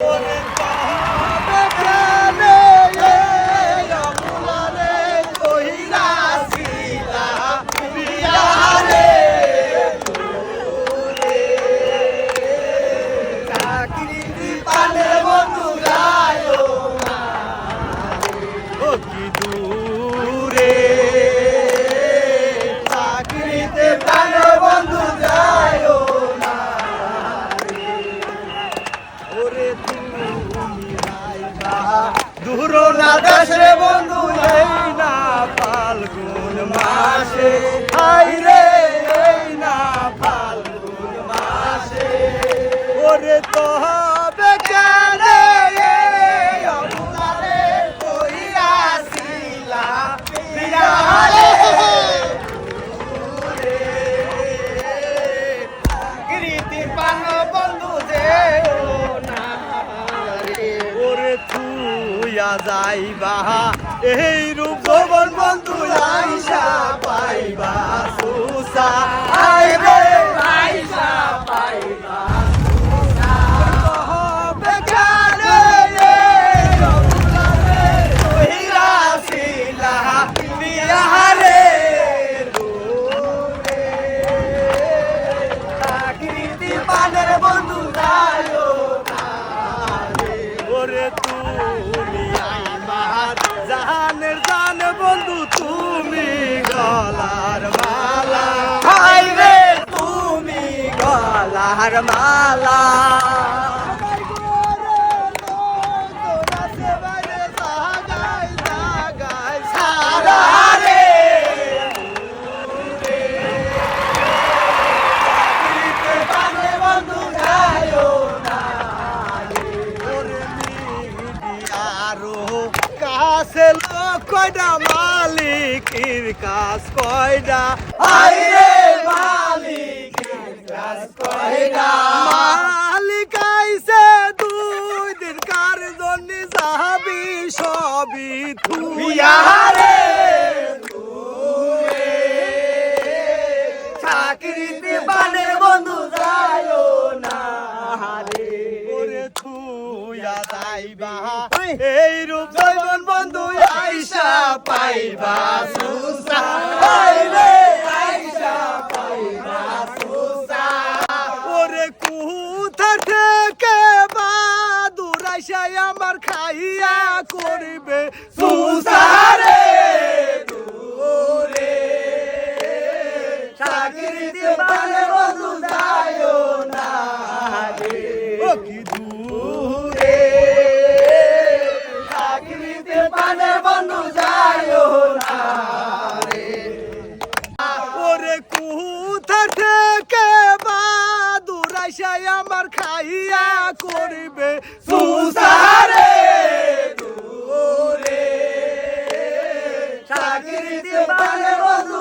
কি বন্ধু দেও না। ওরে তুইয়া যাইবা এই রূপ বন্ধু আইসা পাইবা সুসা। গলার মালা কাছে লোক কয়টা মালিকের কাজ কয়টা হাই রে মালিকের কাজ কয়টা মালিক আইছে দুই দিন, কার জন্য যাবি সবই তুইয়া রে? চাকরিতে বন্ধু যায়ও না রে। ওরে তুইয়া যাইবা, এই রূপ জৈবন বন্ধু আইসা পাইবা। সুসা পাইবে আইসা পাইবা সুসা ওরে কুথা থেকে বাদুর আইসা আমার খাইয়া করিবে? সুসারে দূরে। চাকরিতে পালে বন্ধু যায় না রে ও কি দূরে। আইসাই আমার খাইয়া করিবে। সুসারে দূরে। চাকরিতে পালে বন্ধু